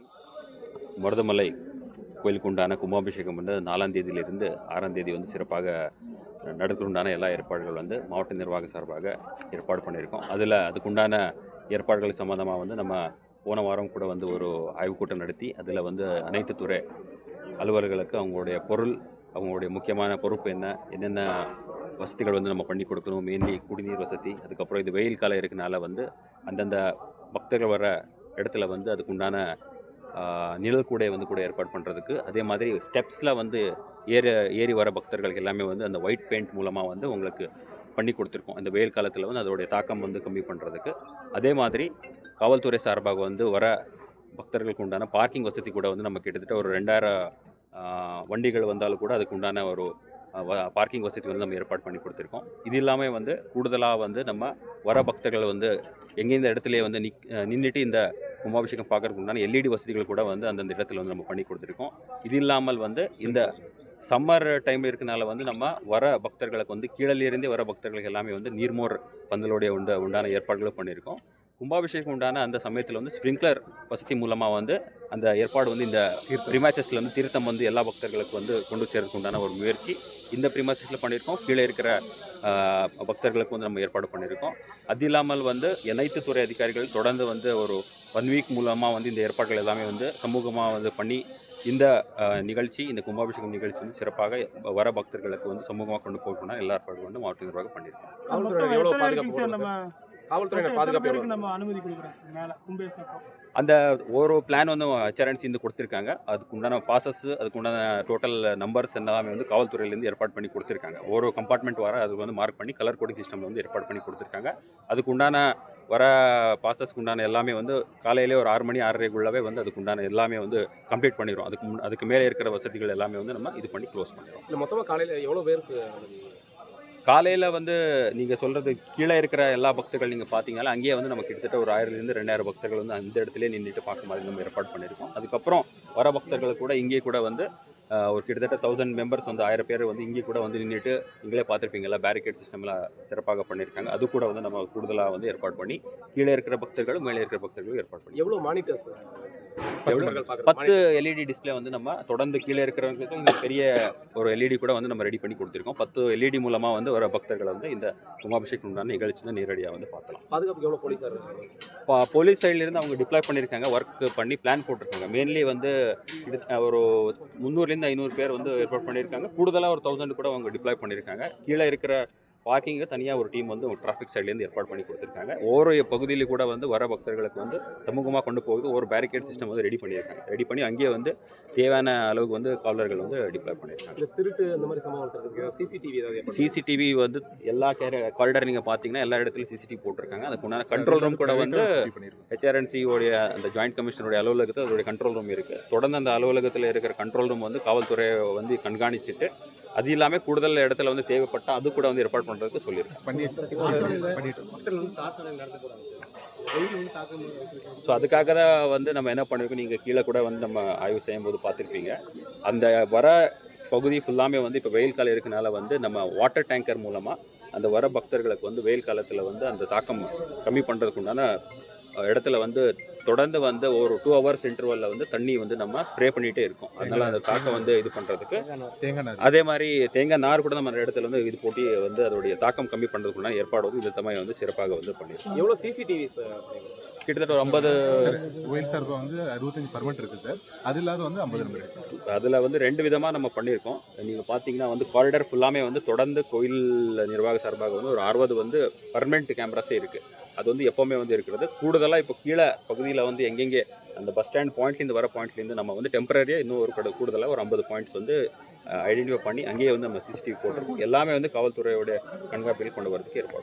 வணக்கம். மருதமலை கோயிலுக்கு உண்டான கும்பாபிஷேகம் வந்து நாலாம் தேதியிலிருந்து ஆறாம் தேதி வந்து சிறப்பாக நடக்கிறதுண்டான எல்லா ஏற்பாடுகள் வந்து மாவட்ட நிர்வாக சார்பாக ஏற்பாடு பண்ணியிருக்கோம். அதில் அதுக்குண்டான ஏற்பாடுகள் சம்மந்தமாக வந்து நம்ம போன வாரம் கூட வந்து ஒரு ஆய்வுக் கூட்டம் நடத்தி அதில் வந்து அனைத்து துறை அலுவலர்களுக்கு அவங்களுடைய பொருள் அவங்களுடைய முக்கியமான பொறுப்பு என்ன என்னென்ன வசதிகள் வந்து நம்ம பண்ணி கொடுக்கணும் மெயின்லி குடிநீர் வசதி அதுக்கப்புறம் இது வெயில் காலம் இருக்கனால வந்து அந்தந்த பக்தர்கள் வர இடத்துல வந்து அதுக்குண்டான நிழல் கூடை வந்து கூட ஏற்பாடு பண்ணுறதுக்கு அதே மாதிரி ஸ்டெப்ஸில் வந்து ஏறி ஏறி வர பக்தர்களுக்கு எல்லாமே வந்து அந்த ஒயிட் பெயிண்ட் மூலமாக வந்து உங்களுக்கு பண்ணி கொடுத்துருக்கோம். இந்த வெயில் காலத்தில் வந்து அதோடைய தாக்கம் வந்து கம்மி பண்ணுறதுக்கு அதே மாதிரி காவல்துறை சார்பாக வந்து வர பக்தர்களுக்கு உண்டான பார்க்கிங் வசதி கூட வந்து நம்ம கிட்டத்தட்ட ஒரு ரெண்டாயிரம் வண்டிகள் வந்தாலும் கூட அதுக்கு உண்டான ஒரு பார்க்கிங் வசதி வந்து நம்ம ஏற்பாடு பண்ணி கொடுத்துருக்கோம். இது இல்லாமல் வந்து கூடுதலாக வந்து நம்ம வர பக்தர்கள் வந்து எங்கேந்த இடத்துலையே வந்து நிக் நின்றுட்டு இந்த கும்பாபிஷேகம் பார்க்கறதுக்கு உண்டான எல்இடி வசதிகள் கூட வந்து அந்தந்த இடத்துல வந்து நம்ம பண்ணி கொடுத்துருக்கோம். இது இல்லாமல் வந்து இந்த சம்மர் டைம் இருக்கனால வந்து நம்ம வர பக்தர்களுக்கு வந்து கீழலிருந்தே வர பக்தர்களுக்கு எல்லாமே வந்து நீர்மோர் பந்தலோடைய உண்ட உண்டான ஏற்பாடுகளும் பண்ணியிருக்கோம். கும்பாபிஷேகம் உண்டான அந்த சமயத்தில் வந்து ஸ்ப்ரிங்க்லர் வசதி மூலமாக வந்து அந்த ஏற்பாடு வந்து இந்த ப்ரிமாசஸில் வந்து தீர்த்தம் வந்து எல்லா பக்தர்களுக்கு வந்து கொண்டு சேர்றதுக்கு உண்டான ஒரு முயற்சி. இந்த ப்ரிமாசஸில் பண்ணியிருக்கோம். கீழே இருக்கிற பக்தர்களுக்கு வந்து நம்ம ஏற்பாடு பண்ணியிருக்கோம். அது இல்லாமல் வந்து அனைத்து துறை அதிகாரிகள் தொடர்ந்து வந்து ஒரு ஒன் வீக் மூலமாக வந்து இந்த ஏற்பாடுகள் எல்லாமே வந்து சமூகமாக வந்து பண்ணி இந்த நிகழ்ச்சி இந்த கும்பாபிஷேகம் நிகழ்ச்சி வந்து சிறப்பாக வர பக்தர்களுக்கு வந்து சமூகமாக கொண்டு போகணும்னா எல்லா ஏற்பாடுகளும் வந்து மாவட்ட நிர்வாகம் பண்ணியிருக்கோம் காவல்துறை மொத்தம் எவ்வளவு எத்தனை பாதுகாப்பு நம்ம அனுமதி கொடுக்குறோம்? மேல கும்பேசம் அந்த ஒரு பிளான் வந்து ஹெச்ஆர்என்சி இருந்து கொடுத்துருக்காங்க. அதுக்கு உண்டான பாசஸ் அதுக்கு உண்டான டோட்டல் நம்பர்ஸ் எல்லாமே வந்து காவல்துறையிலேருந்து ஏற்பாடு பண்ணி கொடுத்துருக்காங்க. ஒரு கம்பார்ட்மெண்ட் வர அது வந்து மார்க் பண்ணி கலர் கோடிங் சிஸ்டமில் வந்து ஏற்பாடு பண்ணி கொடுத்துருக்காங்க. அதுக்கு உண்டான வர பாசஸ்க்கு உண்டான எல்லாமே வந்து காலையிலே ஒரு ஆறு மணி ஆறரைக்குள்ளவே வந்து அதுக்கு உண்டான எல்லாமே வந்து கம்ப்ளீட் பண்ணிடுவோம் அதுக்கு முன் அதுக்கு மேலே இருக்கிற வசதிகள் எல்லாமே வந்து நம்ம இது பண்ணி க்ளோஸ் பண்ணிடுவோம் இல்ல மொத்தமா காலையில எவ்வளவு பேருக்கு? காலையில் வந்து நீங்கள் சொல்கிறது கீழே இருக்கிற எல்லா பக்தர்கள் நீங்கள் பார்த்தீங்கன்னா அங்கேயே வந்து நம்ம கிட்டத்தட்ட ஒரு ஆயிரத்துலேருந்து ரெண்டாயிரம் பக்தர்கள் வந்து அந்த இடத்துலயே நின்றுட்டு பார்க்க மாதிரி நம்ம ஏற்பாடு பண்ணியிருக்கோம். அதுக்கப்புறம் வர பக்தர்கள் கூட இங்கேயே கூட வந்து ஒரு கிட்டத்தட்ட தௌசண்ட் மெம்பர்ஸ் வந்து ஆயிரம் பேர் வந்து இங்கே கூட வந்து நின்றுட்டு நீங்களே பார்த்துருப்பீங்களா பேரிகேட் சிஸ்டமில் சிறப்பாக பண்ணியிருக்காங்க. அது கூட வந்து நம்ம கூடுதலாக வந்து ஏற்பாடு பண்ணி கீழே இருக்கிற பக்தர்களும் மேலே இருக்கிற பக்தர்களும் ஏற்பாடு பண்ணி எவ்வளோ மானிட்டர்ஸ் பத்து எல்இடி டிஸ்ப்ளே வந்து நம்ம தொடர்ந்து கீழே இருக்கிறவங்களுக்கு இந்த பெரிய ஒரு எல்இடி கூட வந்து நம்ம ரெடி பண்ணி கொடுத்துருக்கோம். பத்து எல்இடி மூலமாக வந்து வர பக்தர்களை வந்து இந்த கும்பாபிஷேகம் உண்டான நிகழ்ச்சி வந்து நேரடியாக வந்து பார்க்கலாம். போலீஸார் இருக்காங்க? இப்போ போலீஸ் சைட்லேருந்து அவங்க டிப்ளாய் பண்ணியிருக்காங்க ஒர்க் பண்ணி பிளான் போட்டிருக்காங்க. மெயின்லி வந்து ஒரு முந்நூறுலேருந்து ஐநூறு பேர் வந்து ஏற்பாடு பண்ணியிருக்காங்க. கூடுதலாக ஒரு தௌசண்ட் கூட அவங்க டிப்ளாய் பண்ணியிருக்காங்க. கீழே இருக்கிற பார்க்கிங்கு தனியாக ஒரு டீம் வந்து டிராஃபிக் சைட்லேருந்து ஏற்பாடு பண்ணி கொடுத்துருக்காங்க. ஒவ்வொரு பகுதியில கூட வந்து வர பக்தர்களுக்கு வந்து சமூகமாக கொண்டு போகுது ஒரு பேரிகேட் சிஸ்டம் வந்து ரெடி பண்ணியிருக்காங்க. ரெடி பண்ணி அங்கேயே வந்து தேவையான அளவுக்கு வந்து காவலர்கள் வந்து டிப்ளாய் பண்ணியிருக்காங்க. இந்த திருட்டு இந்த மாதிரி சம்பவம் சிசிடிவி ஏதாவது? சிசிடிவி வந்து எல்லா கேர காரிடர் நீங்கள் பார்த்தீங்கன்னா எல்லா இடத்துலையும் சிசிடிவி போட்டிருக்காங்க. அதுக்கு உண்டான கண்ட்ரோல் ரூம் கூட வந்து ஹெச்ஆர்என்சி உடைய அந்த ஜாயிண்ட் கமிஷனருடைய அலுவலகத்தில் அதோடைய கண்ட்ரோல் ரூம் இருக்குது தொடர்ந்து அந்த அலுவலகத்தில் இருக்கிற கண்ட்ரோல் ரூம் வந்து காவல்துறை வந்து கண்காணிச்சிட்டு அது இல்லாமல் கூடுதல் இடத்துல வந்து தேவைப்பட்டால் அது கூட வந்து ஏற்பாடு பண்ணுறதுக்கு சொல்லியிருக்கோம் ஸோ அதுக்காக தான் வந்து நம்ம என்ன பண்ணிருக்கோம்? நீங்கள் கீழே கூட வந்து நம்ம ஆய்வு செய்யும்போது பார்த்துருப்பீங்க. அந்த வர பகுதி ஃபுல்லாமே வந்து இப்போ வெயில் காலம் இருக்கனால வந்து நம்ம வாட்டர் டேங்கர் மூலமாக அந்த வர பக்தர்களுக்கு வந்து வெயில் காலத்தில் வந்து அந்த தாக்கம் கம்மி பண்ணுறதுக்கு உண்டான இடத்துல வந்து தொடர்ந்து வந்து ஒரு டூ ஹவர்ஸ் இன்டர்வலில் வந்து தண்ணி வந்து நம்ம ஸ்ப்ரே பண்ணிகிட்டே இருக்கோம். அதனால அந்த தாக்கம் வந்து இது பண்ணுறதுக்கு அதே மாதிரி தேங்காய் நார் கூட நம்ம அந்த இடத்துல வந்து இது போட்டி வந்து அதோடைய தாக்கம் கம்மி பண்ணுறதுக்குள்ள ஏற்பாடு வந்து இந்த சமயம் வந்து சிறப்பாக வந்து பண்ணியிருக்கோம். எவ்வளவு சிசிடிவிஸ் கிட்டத்தட்ட ஒரு ஐம்பது கோயில் சார்பாக வந்து அறுபத்தஞ்சு பர்மனெண்ட் இருக்குது சார் அது இல்லாத வந்து ஐம்பது நம்பர் இருக்கு. அதில் வந்து ரெண்டு விதமாக நம்ம பண்ணியிருக்கோம். நீங்கள் பார்த்தீங்கன்னா வந்து காரிடர் ஃபுல்லாமே வந்து தொடர்ந்து கோயில் நிர்வாக சார்பாக வந்து ஒரு அறுபது வந்து பர்மனெண்ட் கேமராஸே இருக்குது அது வந்து எப்போவுமே வந்து இருக்கிறது. கூடுதலாக இப்போ கீழே பகுதியில் வந்து எங்கெங்கே அந்த பஸ் ஸ்டாண்ட் பாயிண்ட்லேருந்து வர பாயிண்ட்லேருந்து நம்ம வந்து டெம்பரரியாக இன்னும் ஒரு கடை கூடுதலாக ஒரு ஐம்பது பாயிண்ட்ஸ் வந்து ஐடென்டிஃபை பண்ணி அங்கேயே வந்து நம்ம சிசிடிவி போட்டிருக்கோம். எல்லாமே வந்து காவல்துறையோட கண்காணிப்பில் கொண்டு வரதுக்கு ஏற்பாடு.